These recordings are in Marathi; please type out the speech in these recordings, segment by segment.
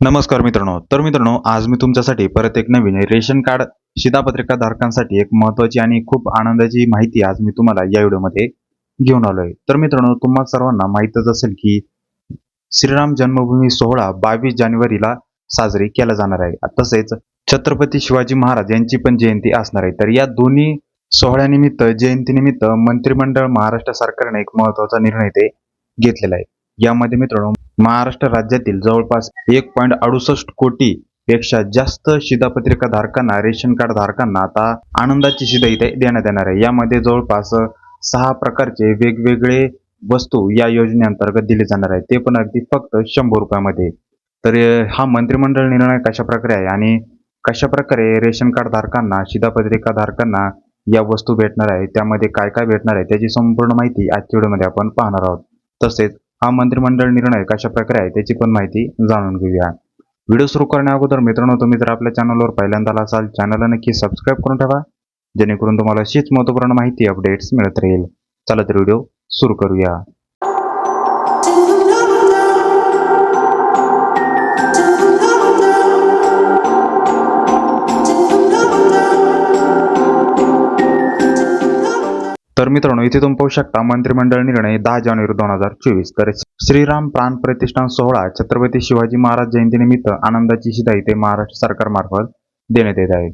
नमस्कार मित्रांनो. तर मित्रांनो आज मी तुमच्यासाठी परत एक नवीन रेशन कार्ड शिधापत्रिका धारकांसाठी एक महत्वाची आणि खूप आनंदाची माहिती आज मी तुम्हाला या व्हिडिओमध्ये घेऊन आलोय. तर मित्रांनो तुम्हा सर्वांना माहीतच असेल की श्रीराम जन्मभूमी सोहळा बावीस जानेवारीला साजरी केला जाणार आहे. तसेच छत्रपती शिवाजी महाराज यांची पण जयंती असणार आहे. तर या दोन्ही सोहळ्यानिमित्त जयंतीनिमित्त मंत्रिमंडळ महाराष्ट्र सरकारने एक महत्त्वाचा निर्णय ते घेतलेला आहे. यामध्ये मित्रांनो महाराष्ट्र राज्यातील जवळपास एक पॉईंट अडुसष्ट कोटी पेक्षा जास्त शिधापत्रिका धारकांना रेशन कार्ड धारकांना आता आनंदाची शिधा इथे देण्यात येणार आहे. यामध्ये जवळपास सहा प्रकारचे वेगवेगळे वस्तू या योजनेअंतर्गत दिले जाणार आहे. ते पण अगदी फक्त शंभर रुपयामध्ये. तर हा मंत्रिमंडळ निर्णय कशा प्रकारे आहे आणि कशा प्रकारे रेशन कार्ड धारकांना शिधापत्रिका धारकांना या वस्तू भेटणार आहे त्यामध्ये काय काय भेटणार आहे त्याची संपूर्ण माहिती आजच्या व्हिडिओमध्ये आपण पाहणार आहोत. तसेच हा मंत्रिमंडळ निर्णय कशा प्रकारे आहे त्याची पण माहिती जाणून घेऊया. व्हिडिओ सुरू करण्या अगोदर मित्रांनो तुम्ही जर आपल्या चॅनलवर पहिल्यांदा असाल चॅनलला नक्की सबस्क्राईब करून ठेवा जेणेकरून तुम्हाला अशीच महत्त्वपूर्ण माहिती अपडेट्स मिळत राहील. चला तर व्हिडिओ सुरू करूया. तर मित्रांनो इथे तुम्ही पाहू शकता मंत्रिमंडळ निर्णय दहा जानेवारी दोन हजार चोवीस. तर श्रीराम प्राण प्रतिष्ठान सोहळा छत्रपती शिवाजी महाराज जयंतीनिमित्त आनंदाची शिधा इथे महाराष्ट्र सरकारमार्फत देण्यात येत आहे.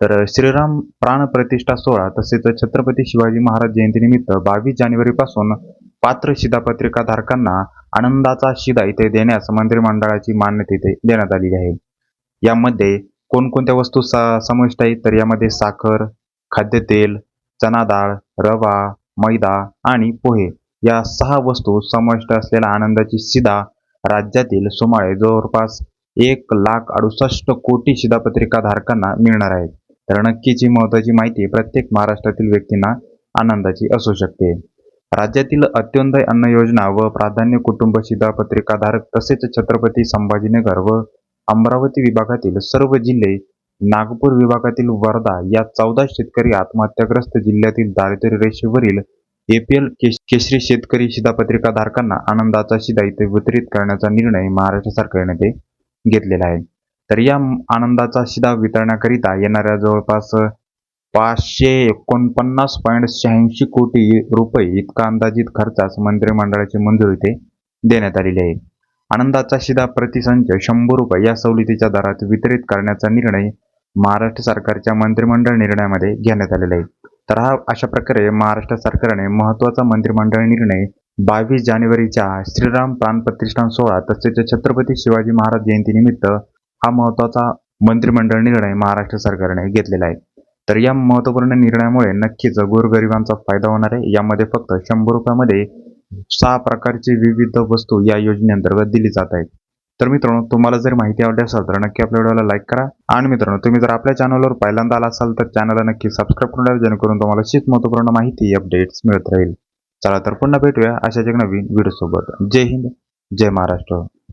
तर श्रीराम प्राण प्रतिष्ठा सोहळा तसेच छत्रपती शिवाजी महाराज जयंतीनिमित्त बावीस जानेवारी पासून पात्र शिधापत्रिका धारकांना आनंदाचा शिधा इथे देण्यास मंत्रिमंडळाची मान्यता इथे देण्यात आलेली आहे. यामध्ये कोणकोणत्या वस्तू समाविष्ट आहेत? तर यामध्ये साखर खाद्यतेल चना डाळ रवा मैदा आणि पोहे या सहा वस्तू समाविष्ट असलेल्या आनंदाची शिधा राज्यातील सुमारे जवळपास एक लाख अडुसष्ट कोटी शिधापत्रिका धारकांना मिळणार आहेत. तर नक्कीच ही महत्वाची माहिती प्रत्येक महाराष्ट्रातील व्यक्तींना आनंदाची असू शकते. राज्यातील अत्योदय अन्न योजना व प्राधान्य कुटुंब शिधापत्रिका धारक तसेच छत्रपती संभाजीनगर व अमरावती विभागातील सर्व जिल्हे नागपूर विभागातील वर्धा या चौदा शेतकरी आत्महत्याग्रस्त जिल्ह्यातील दारिद्र्य रेषेवरील एपीएल केशरी शेतकरी शिधापत्रिका धारकांना आनंदाचा शिधा इथे वितरित करण्याचा निर्णय महाराष्ट्र सरकारने ते घेतलेला आहे. तर या आनंदाचा शिधा वितरणाकरिता येणाऱ्या जवळपास पाचशे एकोणपन्नास पॉईंट शहाऐंशी कोटी रुपये इतका अंदाजित खर्चास मंत्रिमंडळाची मंजुरी ते देण्यात आलेली आहे. आनंदाचा शिधा प्रतिसंच शंभर रुपये या सवलतीच्या दरात वितरित करण्याचा निर्णय महाराष्ट्र सरकारच्या मंत्रिमंडळ निर्णयामध्ये घेण्यात आलेला आहे तर हा अशा प्रकारे महाराष्ट्र सरकारने महत्त्वाचा मंत्रिमंडळ निर्णय बावीस जानेवारीच्या श्रीराम प्राण प्रतिष्ठान सोहळा तसेच छत्रपती शिवाजी महाराज जयंतीनिमित्त हा महत्त्वाचा मंत्रिमंडळ निर्णय महाराष्ट्र सरकारने घेतलेला आहे. तर या महत्त्वपूर्ण निर्णयामुळे नक्कीच गोरगरिबांचा फायदा होणार आहे. यामध्ये फक्त शंभर रुपयामध्ये सहा प्रकारची विविध वस्तू या योजनेअंतर्गत दिली जात आहेत. तर मित्रांनो तुम्हाला जर माहिती आवडली असेल तर नक्की आपल्या व्हिडिओला लाईक करा. आणि मित्रांनो तुम्ही जर आपल्या चॅनलवर पहिल्यांदा आला असाल तर चॅनलला नक्की सबस्क्राईब करून ठेवा जेणेकरून तुम्हाला अशीच महत्त्वपूर्ण माहिती अपडेट्स मिळत राहील. चला तर पुन्हा भेटूया अशाच एक नवीन व्हिडिओसोबत जय हिंद जय महाराष्ट्र.